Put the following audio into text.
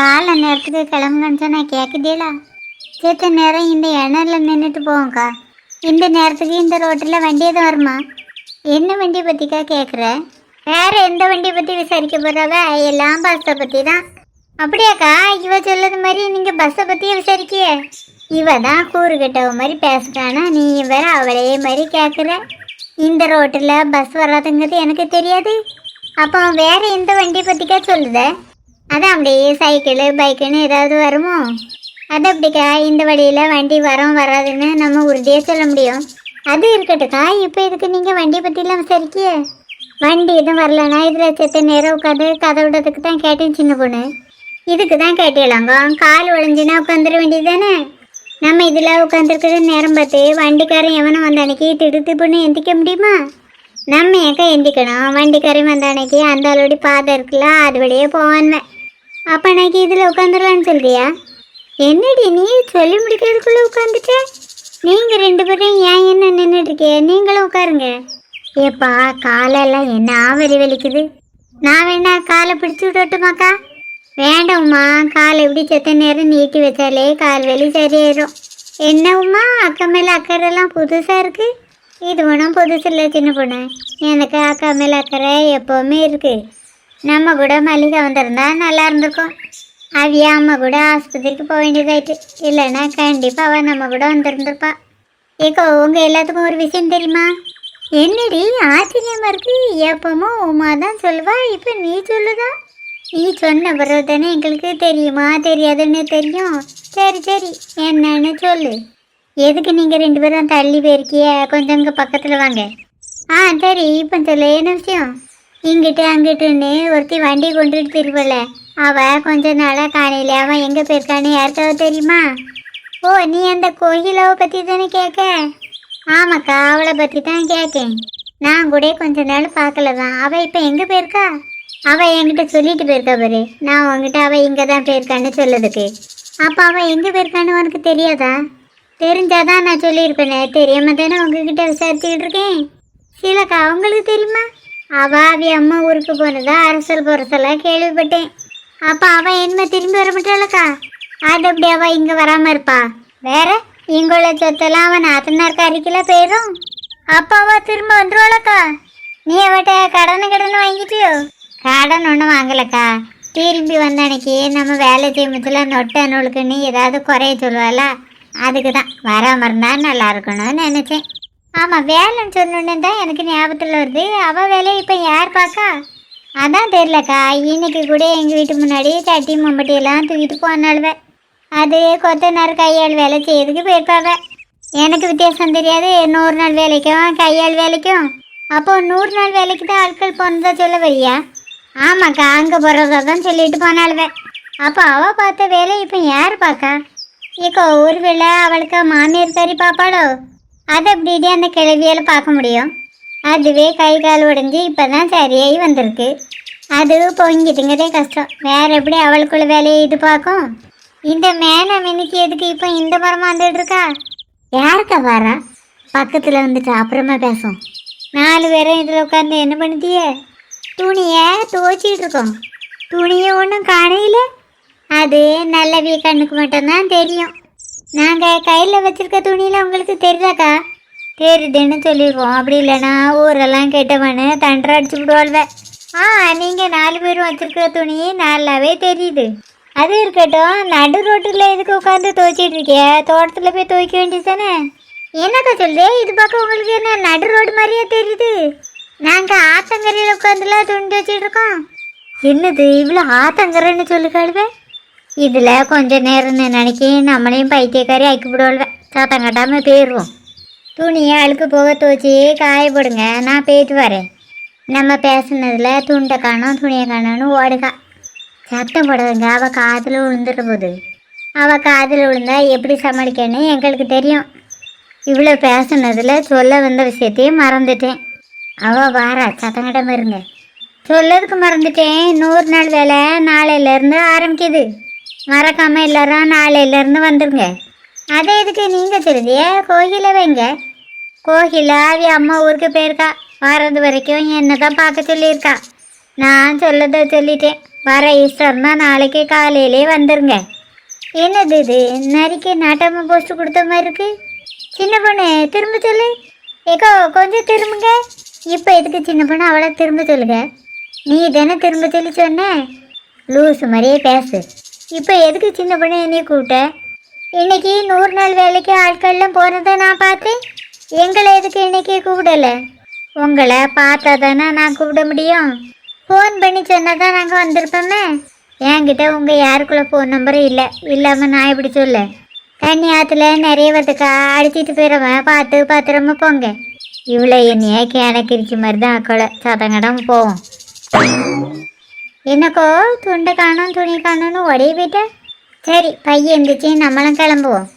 காலை நேரத்துக்கு கிளம்புங்கன்னு சொன்னா கேட்குதீங்களா சேத்த நேரம் இந்த இணரில் நின்றுட்டு போவோம்க்கா இந்த நேரத்துக்கு இந்த ரோட்டில் வண்டி எதுவும் வருமா? என்ன வண்டியை பற்றிக்கா கேட்குற வேற எந்த வண்டியை பற்றி விசாரிக்க போகிறவ எல்லாம் பஸ்ஸை பற்றி தான் அப்படியாக்கா இவ சொல்லது மாதிரி நீங்கள் பஸ்ஸை பற்றியே விசாரிக்கிய. இவ தான் கூறு கட்டவ மாதிரி பேசுகிறானா நீ வேற அவளே மாதிரி கேட்குற இந்த ரோட்டில் பஸ் வராதுங்கிறது எனக்கு தெரியாது. அப்போ வேற எந்த வண்டியை பற்றிக்கா சொல்லுத? அதான் அப்படியே சைக்கிளு பைக்குன்னு ஏதாவது வருமோ? அது அப்படிக்கா இந்த வழியில் வண்டி வரோம் வராதுன்னு நம்ம உறுதியாக சொல்ல முடியும். அது இருக்கட்டுக்கா இப்போ இதுக்கு நீங்கள் வண்டியை பற்றிலாம் விசாரிக்கிய வண்டி எதுவும் வரலன்னா இதில் செத்த நேரம் உட்காந்து கதை விடுறதுக்கு தான் கேட்டேன் சின்ன பொண்ணு. இதுக்கு தான் கேட்டேலாங்க. கால் உழைஞ்சினா உட்காந்துட வேண்டியது தானே நம்ம இதில் உட்காந்துருக்கிற நேரம் பார்த்து வண்டிக்காரன் எவனும் வந்த அன்னைக்கு திடுத்து பொண்ணு எந்திக்க முடியுமா? நம்ம ஏக்கா எந்திக்கணும்? வண்டிக்காரன் வந்த அன்னைக்கு அந்த அளவுடி பாதை இருக்குல்ல அது வழியே போவான்னு அப்போ எனக்கு இதில் உட்காந்துடலான்னு சொல்கிறியா என்னடி நீ சொல்லி முடிக்கிறதுக்குள்ளே உட்காந்துட்ட? நீங்கள் ரெண்டு பேரும் ஏன் என்ன நின்றுட்டுருக்கே நீங்களும் உட்காருங்க. ஏப்பா காலெல்லாம் என்ன வலி வலிக்குது? நான் வேணா காலை பிடிச்சி விட்டுட்டுமாக்கா வேண்டாம்மா கால் எப்படி செத்த நேரம் நீட்டி வச்சாலே கால் வலி சரியாயிடும் என்ன உமா அக்கா மேலே அக்கறைலாம் புதுசாக இருக்குது இது ஒன்றும் புதுசு இல்லை சின்ன பொண்ணு. எனக்கு அக்கா மேலே அக்கறை எப்போவுமே இருக்குது நம்ம கூட மல்லிகை வந்திருந்தா நல்லா இருந்திருக்கும். அவியா அம்மா கூட ஆஸ்பத்திரிக்கு போக வேண்டியதாயிட்டு இல்லைன்னா கண்டிப்பாக அவள் நம்ம கூட வந்திருந்திருப்பா. ஏக்கோ உங்கள் எல்லாத்துக்கும் ஒரு விஷயம் தெரியுமா? என்னடி ஆச்சரியமாக இருக்கு. எப்பமோ உமா தான் சொல்லுவா இப்போ நீ சொல்லுதா? நீ சொன்ன பிறகு தானே எங்களுக்கு தெரியுமா தெரியாதுன்னு தெரியும். சரி சரி என்னன்னு சொல்லு. எதுக்கு நீங்கள் ரெண்டு பேரும் தள்ளி போயிருக்கிய? கொஞ்சம் இங்கே பக்கத்தில் வாங்க. ஆ சரி இப்போ சொல்லு என்ன விஷயம்? இங்கிட்டு அங்கிட்டுன்னு ஒருத்தி வண்டி கொண்டுட்டு திருவல அவ கொஞ்ச நாளாக காணையில அவன் எங்கே போயிருக்கான்னு யாருக்காவது தெரியுமா? ஓ நீ அந்த கோயிலாவை பற்றி தானே கேட்க ஆமாக்கா அவளை பற்றி தான் கேட்கேன் நான் கூட கொஞ்ச நாள் பார்க்கல தான் அவள் இப்போ எங்கே போயிருக்கா? அவள் என்கிட்ட சொல்லிட்டு போயிருக்கா பாரு. நான் உங்ககிட்ட அவள் இங்கே தான் போயிருக்கான்னு சொல்லதுக்கு. அப்போ அவள் எங்கே போயிருக்கான்னு உனக்கு தெரியாதா? தெரிஞ்சாதான் நான் சொல்லியிருப்பேனே. தெரியாம தானே உங்ககிட்ட விசாரிச்சுக்கிட்டு இருக்கேன். சிலக்கா அவங்களுக்கு தெரியுமா? அவ அம்மா ஊருக்கு போனதா அரசல் போகிறதெல்லாம் கேள்விப்பட்டேன். அப்போ அவள் என்ன திரும்பி வர மாட்டாளுக்கா அது அப்படி அவள் இங்கே வராமல் இருப்பா? வேற இங்குள்ள சொத்தெல்லாம் அவன் நாத்தனார் கறிக்கல போயிடும் அப்போ அவள் திரும்ப வந்துருவாளக்கா நீ அவட்ட கடனை கடனை வாங்கிட்டியோ? கடன் ஒன்றும் வாங்கலக்கா. திரும்பி வந்த அன்னைக்கு நம்ம வேலை செய்யும்போதுல நொட்டை நூலுக்குன்னு ஏதாவது குறைய சொல்லுவாளா? அதுக்கு தான் வராமல் இருந்தால் நல்லா இருக்கணும்னு நினச்சேன். ஆமாம் வேலைன்னு சொன்னோன்னு தான் எனக்கு ஞாபகத்தில் வருது. அவள் வேலையை இப்போ யார் பார்க்கா அதான் தெரிலக்கா இன்னைக்கு கூட எங்கள் வீட்டு முன்னாடி சட்டி மம்பட்டியெல்லாம் தூக்கிட்டு போனாளுவ. அது கொத்தனார் கையால் வேலை செய்யறதுக்கு போயிருப்பாவ. எனக்கு வித்தியாசம் தெரியாது. நூறு நாள் வேலைக்கும் கையால் வேலைக்கும். அப்போ நூறு நாள் வேலைக்கு தான் ஆட்கள் போனதா சொல்ல வரியா? ஆமாக்கா அங்கே போகிறதா தான் சொல்லிட்டு போனாளுவ. அப்போ அவள் பார்த்த வேலை இப்போ யார் பார்க்கா இப்போ ஒருவேளை அவளுக்கு மாமியார் சரி பாப்பாளோ அது எப்படி அந்த கிழவியால் பார்க்க முடியும்? அதுவே கை கால் உடைஞ்சு இப்போ தான் சரியாகி வந்திருக்கு. அது பொங்கிட்டுங்கிறதே கஷ்டம். வேற எப்படி அவளுக்குள்ள வேலையை இது பார்க்கும்? இந்த மேனை மின்னிக்கு எதுக்கு இப்போ இந்த மரமாக வந்துட்டு இருக்கா யாருக்கா வாரா பக்கத்தில் வந்துட்டு. அப்புறமா பேசும் நாலு பேரும் இதில் உட்காந்து என்ன பண்ணுதிய துணியை துவைச்சிட்டு இருக்கோம். துணியை ஒன்றும் காணையில? அது நல்லவிய கண்ணுக்கு மட்டும்தான் தெரியும். நாங்கள் கையில் வச்சுருக்க துணியெலாம் உங்களுக்கு தெரியுதாக்கா தெரியுதுன்னு சொல்லிடுவோம். அப்படி இல்லைன்னா ஊரெல்லாம் கெட்டவனு தண்டரை அடிச்சு விடுவாள்வே. ஆ நீங்கள் நாலு பேரும் வச்சுருக்க துணி நல்லாவே தெரியுது. அது இருக்கட்டும் நடு ரோட்டில் எதுக்கு உட்காந்து துவைச்சிட்டு இருக்கிய தோட்டத்தில் போய் துவைக்க வேண்டியது தானே? என்னக்கா சொல்லுது இது பக்கம் உங்களுக்கு என்ன நடு ரோடு மாதிரியே தெரியுது? நாங்கள் ஆத்தங்கரையில் உட்காந்துலாம் துணி துவைச்சிட்டு இருக்கோம். என்னது இவ்வளோ ஆத்தங்கரைன்னு சொல்லுக்காளுவே இதில் கொஞ்ச நேரம் நினைக்கி நம்மளையும் பைத்தியக்காரி ஆக்கி விடுவாள்வேன் சத்தம் கட்டாமல் போயிடுவோம் துணியை அழுக்கு போக துவச்சி காய போடுங்க. நான் போயிட்டு வரேன். நம்ம பேசுனதில் துண்டை காணோம் துணியை காணோன்னு ஓடுகா. சத்தம் போடுதுங்க. அவள் காதில் விழுந்துட போகுது அவள் காதில் விழுந்தா எப்படி சமாளிக்கன்னு எங்களுக்கு தெரியும். இவ்வளோ பேசுனதில் சொல்ல வந்த விஷயத்தையும் மறந்துட்டேன். அவள் வாரா சத்தம் கட்டாமல் இருங்க. சொல்லதுக்கு மறந்துட்டேன். நூறு நாள் வேலை நாளையிலேருந்து ஆரம்பிக்குது. மறக்காம எல்லாரும் நாளையிலேருந்து வந்துருங்க. அதை எதுக்கு நீங்கள் சொல்லுதிய கோகில வைங்க. கோகில அவி அம்மா ஊருக்கு போயிருக்கா. வர்றது வரைக்கும் என்ன தான் பார்க்க சொல்லியிருக்கா. நான் சொல்லத சொல்லிட்டேன். வர ஈஸ்டர்னா நாளைக்கு காலையிலே வந்துருங்க. என்னது இது? நரிக்கு நாட்டாம போஸ்ட் கொடுத்த மாதிரி இருக்கு. சின்ன பொண்ணு திரும்ப சொல்லு. ஏக்கோ கொஞ்சம் திரும்புங்க. இப்போ எதுக்கு சின்ன பொண்ணு அவளை திரும்ப சொல்லுங்க? நீ தானே திரும்ப சொல்லி சொன்ன? லூஸ் மாதிரியே பேசு. இப்போ எதுக்கு சின்ன பொண்ணு என்னைய கூப்பிட்ட? இன்னைக்கு நூறு நாள் வேலைக்கு ஆட்கள்லாம் போனதை நான் பார்த்தேன். எங்களை எதுக்கு இன்னைக்கு கூப்பிடலை? உங்களை பார்த்தா தானே நான் கூப்பிட முடியும். ஃபோன் பண்ணி சொன்னால் தான் நாங்கள் வந்திருப்போமே. என்கிட்ட உங்கள் யாருக்குள்ள ஃபோன் நம்பரும் இல்லை. இல்லாமல் நான் எப்படி சொல்ல? தண்ணி ஆற்றுல நிறைய வரதுக்கா அடிச்சிட்டு போயிடவன் பார்த்து பத்திரமா போங்க. இவ்வளோ என்னைய கேனக்கிரிச்சி மாதிரி தான் அக்கோளை சதங்கடம் போவோம் என்னக்கோ துண்டை காணும் துணி காணும்னு ஒரே போயிட்ட? சரி பையன் எந்திரிச்சு நம்மளும் கிளம்புவோம்.